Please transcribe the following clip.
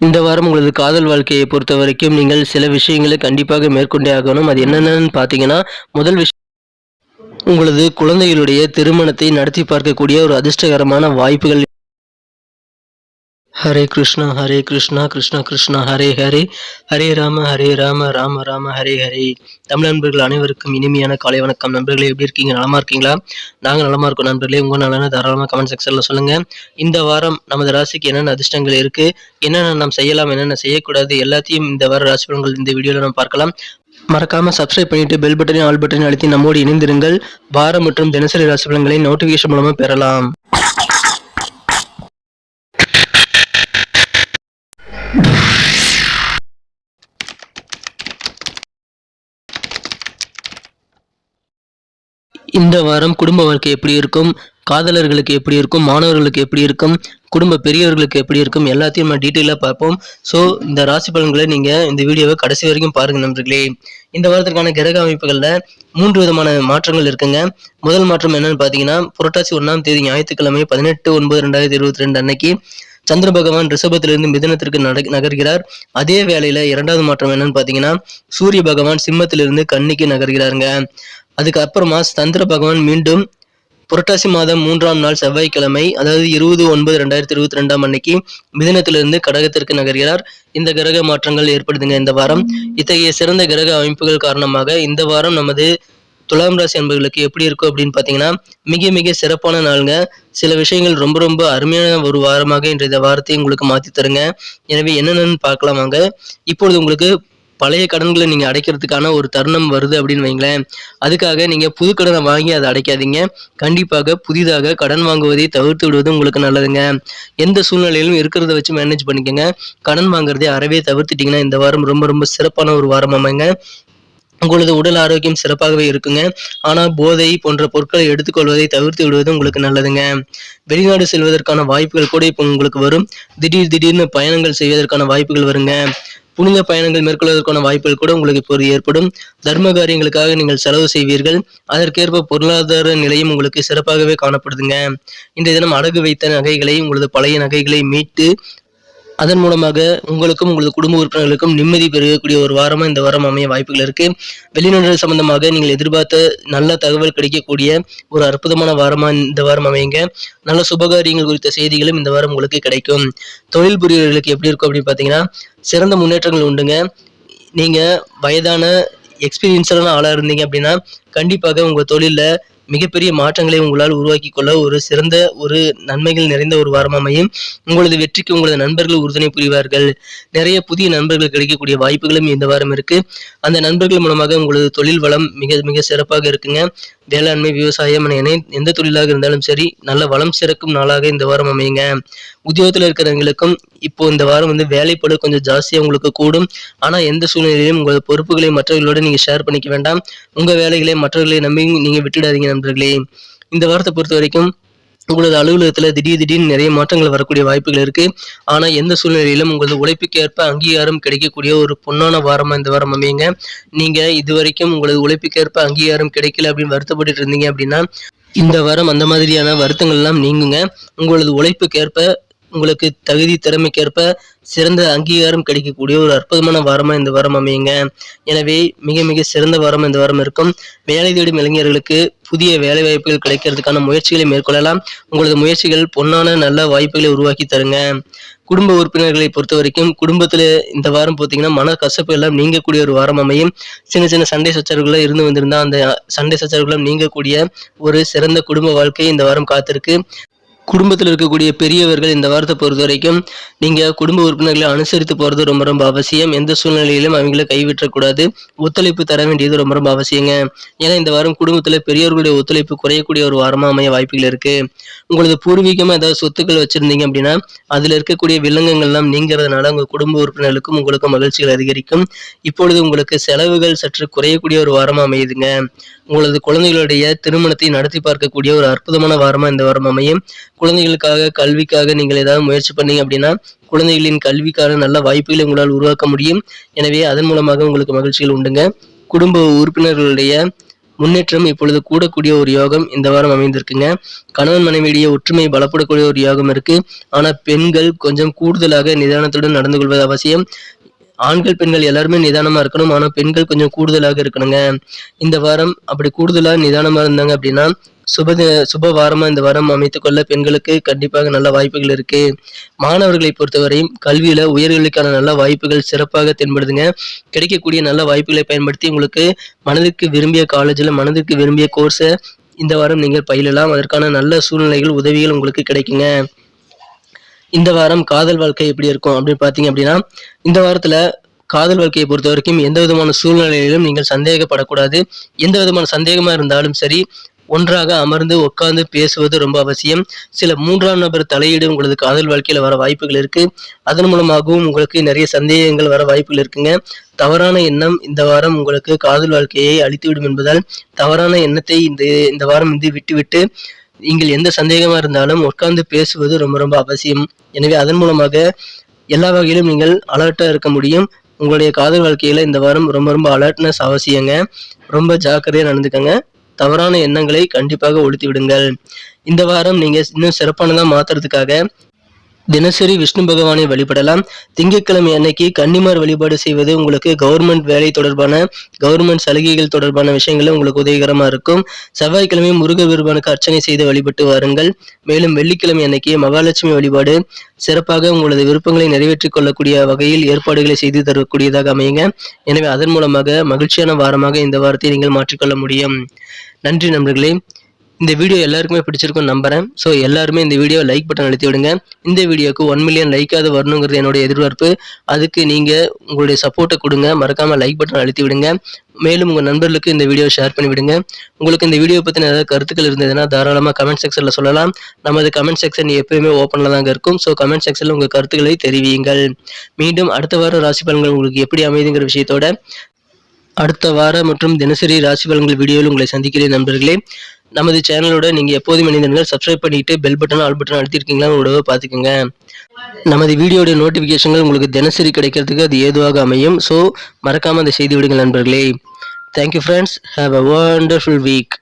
இந்த வாரம் உங்களது காதல் வாழ்க்கையை பொறுத்த வரைக்கும் நீங்கள் சில விஷயங்களை கண்டிப்பாக மேற்கொண்டே ஆகணும். அது என்னென்னு பார்த்தீங்கன்னா முதல் விஷயம் உங்களது குழந்தைகளுடைய திருமணத்தை நடத்தி பார்க்கக்கூடிய ஒரு அதிர்ஷ்டகரமான வாய்ப்புகள் ஹரே கிருஷ்ணா ஹரே கிருஷ்ணா கிருஷ்ணா கிருஷ்ணா ஹரே ஹரே. ஹரே ராம ஹரே ராம ராம ராம ஹரே ஹரே. தமிழ் நண்பர்கள் அனைவருக்கும் இனிமையான காலை வணக்கம். நண்பர்களே எப்படி இருக்கீங்க? நலமா இருக்கீங்களா? நாங்கள் நலமா இருக்கோம் நண்பர்களே. உங்க நலன தாராளமாக கமெண்ட் செக்ஷன்ல சொல்லுங்க. இந்த வாரம் நமது ராசிக்கு என்னென்ன அதிர்ஷ்டங்கள் இருக்கு? என்னென்ன நாம் செய்யலாம் என்னென்ன செய்யக்கூடாது? எல்லாத்தையும் இந்த வார ராசி பலன்கள் இந்த வீடியோவில் நம்ம பார்க்கலாம். மறக்காம சப்ஸ்கிரைப் பண்ணிட்டு பெல் பட்டனையும் ஆல் பட்டனையும் அழுத்தி நம்மோடு இணைந்திருங்கள். வாரம் மற்றும் தினசரி ராசி பலன்களை நோட்டிபிகேஷன் மூலமா பெறலாம். இந்த வாரம் குடும்ப வாழ்க்கை எப்படி இருக்கும்? காதலர்களுக்கு எப்படி இருக்கும்? மாணவர்களுக்கு எப்படி இருக்கும்? குடும்ப பெரியவர்களுக்கு எப்படி இருக்கும்? எல்லாத்தையும் நம்ம டீட்டெயிலாக பார்ப்போம். ஸோ இந்த ராசி பலன்களை நீங்கள் இந்த வீடியோவை கடைசி வரைக்கும் பாருங்க நண்பர்களே. இந்த வாரத்திற்கான கிரக அமைப்புகளில் மூன்று விதமான மாற்றங்கள் இருக்குங்க. முதல் மாற்றம் என்னன்னு பார்த்தீங்கன்னா புரட்டாசி ஒன்றாம் தேதி ஞாயிற்றுக்கிழமை பதினெட்டு ஒன்பது ரெண்டாயிரத்தி இருபத்தி ரெண்டு அன்னைக்கு சந்திர பகவான் ரிஷபத்திலிருந்து மிதனத்திற்கு நட நகர்கிறார். அதே வேளையில இரண்டாவது மாற்றம் என்னன்னு பார்த்தீங்கன்னா சூரிய பகவான் சிம்மத்திலிருந்து கன்னிக்கு நகர்கிறாருங்க. அதுக்கு அப்புறமா சந்திர பகவான் மீண்டும் புரட்டாசி மாதம் மூன்றாம் நாள் செவ்வாய்க்கிழமை அதாவது இருபது ஒன்பது ரெண்டாயிரத்தி இருபத்தி ரெண்டாம் அன்னைக்கு மிதனத்திலிருந்து கடகத்திற்கு நகர்கிறார். இந்த கிரக மாற்றங்கள் ஏற்படுதுங்க இந்த வாரம். இத்தகைய சிறந்த கிரக அமைப்புகள் காரணமாக இந்த வாரம் நமது துலாம் ராசி என்பவர்களுக்கு எப்படி இருக்கும் அப்படின்னு பார்த்தீங்கன்னா மிக மிக சிறப்பான நாளுங்க. சில விஷயங்கள் ரொம்ப ரொம்ப அருமையான ஒரு வாரமாக இன்றைய வாரத்தை உங்களுக்கு மாற்றி தருங்க. எனவே என்னென்னு பார்க்கலாமாங்க. இப்பொழுது உங்களுக்கு பழைய கடன்களை நீங்கள் அடைக்கிறதுக்கான ஒரு தருணம் வருது அப்படின்னு வைங்களேன். அதுக்காக நீங்கள் புது கடனை வாங்கி அதை அடைக்காதீங்க. கண்டிப்பாக புதிதாக கடன் வாங்குவதை தவிர்த்து விடுவது உங்களுக்கு நல்லதுங்க. எந்த சூழ்நிலையிலும் இருக்கிறத வச்சு மேனேஜ் பண்ணிக்கோங்க. கடன் வாங்குறதை அறவே தவிர்த்துட்டிங்கன்னா இந்த வாரம் ரொம்ப ரொம்ப சிறப்பான ஒரு வாரம் அமைங்க. உங்களது உடல் ஆரோக்கியம் சிறப்பாகவே இருக்குங்க. ஆனால் போதை போன்ற பொருட்களை எடுத்துக்கொள்வதை தவிர்த்து விடுவது உங்களுக்கு நல்லதுங்க. வெளிநாடு செல்வதற்கான வாய்ப்புகள் கூட இப்போ உங்களுக்கு வரும். திடீர் திடீர்னு பயணங்கள் செய்வதற்கான வாய்ப்புகள் வருங்க. புனித பயணங்கள் மேற்கொள்வதற்கான வாய்ப்புகள் கூட உங்களுக்கு இப்போது ஏற்படும். தர்ம காரியங்களுக்காக நீங்கள் செலவு செய்வீர்கள். அதற்கேற்ப பொருளாதார நிலையும் உங்களுக்கு சிறப்பாகவே காணப்படுதுங்க. இன்றைய தினம் அடகு வைத்த நகைகளை உங்களது பழைய நகைகளை மீட்டு அதன் மூலமாக உங்களுக்கும் உங்களது குடும்ப உறுப்பினர்களுக்கும் நிம்மதி பெருகக்கூடிய ஒரு வாரமாக இந்த வாரம் அமைய வாய்ப்புகள் இருக்கு. வெளிநாடுகள் சம்பந்தமாக நீங்கள் எதிர்பார்த்த நல்ல தகவல் கிடைக்கக்கூடிய ஒரு அற்புதமான வாரமாக இந்த வாரம் அமையுங்க. நல்ல சுபகாரியங்கள் குறித்த செய்திகளும் இந்த வாரம் உங்களுக்கு கிடைக்கும். தொழில் புரியவர்களுக்கு எப்படி இருக்கும் அப்படின்னு பார்த்தீங்கன்னா சிறந்த முன்னேற்றங்கள் உண்டுங்க. நீங்கள் வயதான எக்ஸ்பீரியன்ஸான ஆளாக இருந்தீங்க அப்படின்னா கண்டிப்பாக உங்கள் தொழிலில் மிகப்பெரிய மாற்றங்களை உங்களால் உருவாக்கி கொள்ள ஒரு சிறந்த ஒரு நன்மைகள் நிறைந்த ஒரு வாரம் அமையும். உங்களது வெற்றிக்கு உங்களது நண்பர்கள் உறுதுணை புரிவார்கள். நிறைய புதிய நண்பர்கள் கிடைக்கக்கூடிய வாய்ப்புகளும் இந்த வாரம் இருக்கு. அந்த நண்பர்கள் மூலமாக உங்களது தொழில் வளம் மிக மிக சிறப்பாக இருக்குங்க. வேளாண்மை விவசாயம் என எந்த தொழிலாக இருந்தாலும் சரி நல்ல வளம் சிறக்கும் நாளாக இந்த வாரம் அமையுங்க. உத்தியோகத்தில் இருக்கிறவங்களுக்கும் இப்போ இந்த வாரம் வந்து வேலைப்பளு கொஞ்சம் ஜாஸ்தியாக உங்களுக்கு கூடும். ஆனால் எந்த சூழ்நிலையிலும் உங்களது பொறுப்புகளை மற்றவர்களோட நீங்கள் ஷேர் பண்ணிக்க வேண்டாம். உங்கள் வேலைகளை மற்றவர்களை நம்பி நீங்கள் விட்டுடாதீங்க நண்பர்களே. இந்த வாரத்தை பொறுத்த வரைக்கும் உங்களது அலுவலகத்தில் திடீர் திடீர்னு நிறைய மாற்றங்கள் வரக்கூடிய வாய்ப்புகள் இருக்கு. ஆனால் எந்த சூழ்நிலையிலும் உங்களது உழைப்புக்கு ஏற்ப அங்கீகாரம் கிடைக்கக்கூடிய ஒரு பொன்னான வாரமாக இந்த வாரம் அமையுங்க. நீங்க இது வரைக்கும் உங்களது உழைப்புக்கு ஏற்ப அங்கீகாரம் கிடைக்கல அப்படின்னு வருத்தப்பட்டு இருந்தீங்க அப்படின்னா இந்த வாரம் அந்த மாதிரியான வருத்தங்கள் எல்லாம் நீங்குங்க. உங்களது உழைப்புக்கு ஏற்ப உங்களுக்கு தகுதி திறமைக்கேற்ப சிறந்த அங்கீகாரம் கிடைக்கக்கூடிய ஒரு அற்புதமான வாரமாக இந்த வாரம் அமையுங்க. எனவே மிக மிக சிறந்த வாரம் இந்த வாரம் இருக்கும். வேலை தேடும் இளைஞர்களுக்கு புதிய வேலை வாய்ப்புகள் கிடைக்கிறதுக்கான முயற்சிகளை மேற்கொள்ளலாம். உங்களது முயற்சிகள் பொன்னான நல்ல வாய்ப்புகளை உருவாக்கி தருங்க. குடும்ப உறுப்பினர்களை பொறுத்த வரைக்கும் குடும்பத்தில் இந்த வாரம் பார்த்தீங்கன்னா மன கசப்பு எல்லாம் நீங்கக்கூடிய ஒரு வாரம் அமையும். சின்ன சின்ன சண்டை சச்சரவுகள் இருந்து வந்திருந்தால் அந்த சண்டை சச்சரவுகளும் நீங்கக்கூடிய ஒரு சிறந்த குடும்ப வாழ்க்கை இந்த வாரம் காத்திருக்கு. குடும்பத்தில் இருக்கக்கூடிய பெரியவர்கள் இந்த வாரத்தை பொறுத்த வரைக்கும் நீங்கள் குடும்ப உறுப்பினர்களை அனுசரித்து போகிறது ரொம்ப ரொம்ப அவசியம். எந்த சூழ்நிலையிலும் அவங்கள கைவிட்டக்கூடாது. ஒத்துழைப்பு தர வேண்டியது ரொம்ப ரொம்ப அவசியங்க. ஏன்னா இந்த வாரம் குடும்பத்தில் பெரியவர்களுடைய ஒத்துழைப்பு குறையக்கூடிய ஒரு வாரமாக அமைய வாய்ப்புகள் இருக்கு. உங்களது பூர்வீகமாக ஏதாவது சொத்துக்கள் வச்சுருந்தீங்க அப்படின்னா அதில் இருக்கக்கூடிய வில்லங்கங்கள்லாம் நீங்கிறதுனால உங்கள் குடும்ப உறுப்பினர்களுக்கும் உங்களுக்கும் மகிழ்ச்சிகள் அதிகரிக்கும். இப்பொழுது உங்களுக்கு செலவுகள் சற்று குறையக்கூடிய ஒரு வாரமாக அமையுதுங்க. உங்களது குழந்தைகளுடைய திருமணத்தை நடத்தி பார்க்கக்கூடிய ஒரு அற்புதமான வாரமாக இந்த வாரம் அமையும். குழந்தைகளுக்காக கல்விக்காக நீங்கள் ஏதாவது முயற்சி பண்ணீங்க அப்படின்னா குழந்தைகளின் கல்விக்கான நல்ல வாய்ப்புகளை உங்களால் உருவாக்க முடியும். எனவே அதன் மூலமாக உங்களுக்கு மகிழ்ச்சிகள் உண்டுங்க. குடும்ப உறுப்பினர்களுடைய முன்னேற்றம் இப்பொழுது கூடக்கூடிய ஒரு யோகம் இந்த வாரம் அமைந்திருக்குங்க. கணவன் மனைவியிடையே ஒற்றுமை பலப்படக்கூடிய ஒரு யோகம் இருக்கு. ஆனா பெண்கள் கொஞ்சம் கூடுதலாக நிதானத்துடன் நடந்து கொள்வது அவசியம். ஆண்கள் பெண்கள் எல்லாருமே நிதானமா இருக்கணும். ஆனா பெண்கள் கொஞ்சம் கூடுதலாக இருக்கணுங்க. இந்த வாரம் அப்படி கூடுதலா நிதானமா இருந்தாங்க அப்படின்னா சுப சுப வாரமா இந்த வாரம் அமைத்துக்கொள்ள பெண்களுக்கு கண்டிப்பாக நல்ல வாய்ப்புகள் இருக்கு. மாணவர்களை பொறுத்தவரையும் கல்வியில உயர்கல்விக்கான நல்ல வாய்ப்புகள் சிறப்பாக தென்படுதுங்க. கிடைக்கக்கூடிய நல்ல வாய்ப்புகளை பயன்படுத்தி உங்களுக்கு மனதிற்கு விரும்பிய காலேஜில் மனதிற்கு விரும்பிய கோர்ஸை இந்த வாரம் நீங்கள் பயிலலாம். அதற்கான நல்ல சூழ்நிலைகள் உதவிகள் உங்களுக்கு கிடைக்குங்க. இந்த வாரம் காதல் வாழ்க்கை எப்படி இருக்கும் அப்படின்னு பார்த்தீங்க அப்படின்னா இந்த வாரத்துல காதல் வாழ்க்கையை பொறுத்த வரைக்கும் எந்த விதமான சூழ்நிலையிலும் நீங்கள் சந்தேகப்படக்கூடாது. எந்த விதமான சந்தேகமா இருந்தாலும் சரி ஒன்றாக அமர்ந்து உட்கார்ந்து பேசுவது ரொம்ப அவசியம். சில மூன்றாம் நபர் தலையீடு உங்களது காதல் வாழ்க்கையில வர வாய்ப்புகள் இருக்கு. அதன் மூலமாகவும் உங்களுக்கு நிறைய சந்தேகங்கள் வர வாய்ப்புகள் இருக்குங்க. தவறான எண்ணம் இந்த வாரம் உங்களுக்கு காதல் வாழ்க்கையை அழித்துவிடும் என்பதால் தவறான எண்ணத்தை இந்த இந்த வாரம் வந்து விட்டுவிட்டு நீங்கள் எந்த சந்தேகமா இருந்தாலும் உட்கார்ந்து பேசுவது ரொம்ப ரொம்ப அவசியம். எனவே அதன் மூலமாக எல்லா வகையிலும் நீங்கள் அலர்ட்டா இருக்க முடியும். உங்களுடைய காதல் வாழ்க்கையில இந்த வாரம் ரொம்ப ரொம்ப அலர்ட்னஸ் அவசியங்க. ரொம்ப ஜாக்கிரதையா நடந்துக்கங்க. தவறான எண்ணங்களை கண்டிப்பாக ஒழித்து விடுங்கள். இந்த வாரம் நீங்க இன்னும் சிறப்பானதா மாத்துறதுக்காக தினசரி விஷ்ணு பகவானை வழிபடலாம். திங்கட்கிழமை அன்னைக்கு கன்னிமார் வழிபாடு செய்வது உங்களுக்கு கவர்மெண்ட் வேலை தொடர்பான கவர்மெண்ட் சலுகைகள் தொடர்பான விஷயங்களும் உங்களுக்கு உதவிகரமாக இருக்கும். செவ்வாய்க்கிழமை முருக பெருமானுக்கு அர்ச்சனை செய்து வழிபட்டு வாருங்கள். மேலும் வெள்ளிக்கிழமை அன்னைக்கு மகாலட்சுமி வழிபாடு சிறப்பாக உங்களது விருப்பங்களை நிறைவேற்றிக் கொள்ளக்கூடிய வகையில் ஏற்பாடுகளை செய்து தரக்கூடியதாக அமையுங்க. எனவே அதன் மூலமாக மகிழ்ச்சியான வாரமாக இந்த வாரத்தை நீங்கள் மாற்றிக்கொள்ள முடியும். நன்றி நண்பர்களே. இந்த வீடியோ எல்லாருக்குமே பிடிச்சிருக்கும் நம்புறேன். ஸோ எல்லாருமே இந்த வீடியோ லைக் பட்டன் அழுத்தி விடுங்க. இந்த வீடியோக்கு ஒன் மில்லியன் லைக்காவது வரணுங்கிறது என்னோட எதிர்பார்ப்பு. அதுக்கு நீங்கள் உங்களுடைய சப்போர்ட்டை கொடுங்க. மறக்காமல் லைக் பட்டன் அழுத்தி விடுங்க. மேலும் உங்கள் நண்பர்களுக்கு இந்த வீடியோ ஷேர் பண்ணி விடுங்க. உங்களுக்கு இந்த வீடியோ பற்றின ஏதாவது கருத்துக்கள் இருந்ததுன்னா தாராளமாக கமெண்ட் செக்ஷனில் சொல்லலாம். நமது கமெண்ட் செக்ஷன் எப்பயுமே ஓப்பனில் தாங்க இருக்கும். ஸோ கமெண்ட் செக்ஷனில் உங்கள் கருத்துக்களை தெரிவியுங்கள். மீண்டும் அடுத்த வாரம் ராசி பலன்கள் உங்களுக்கு எப்படி அமைதுங்கிற விஷயத்தோட அடுத்த வார மற்றும் தினசரி ராசி பலன்கள் வீடியோவில் உங்களை சந்திக்கிறேன் நண்பர்களே. நமது சேனலோட நீங்கள் எப்போதும் இணைந்திருந்தால் சப்ஸ்கிரைப் பண்ணிட்டு பெல் பட்டன் ஆல் பட்டன் அழுத்திருக்கீங்களா? உங்களோட பார்த்துக்கோங்க. நமது வீடியோடைய நோட்டிஃபிகேஷன்கள் உங்களுக்கு தினசரி கிடைக்கிறதுக்கு அது ஏதுவாக அமையும். ஸோ மறக்காமல் அதை செய்து விடுங்கள் நண்பர்களே. Thank you friends have a wonderful week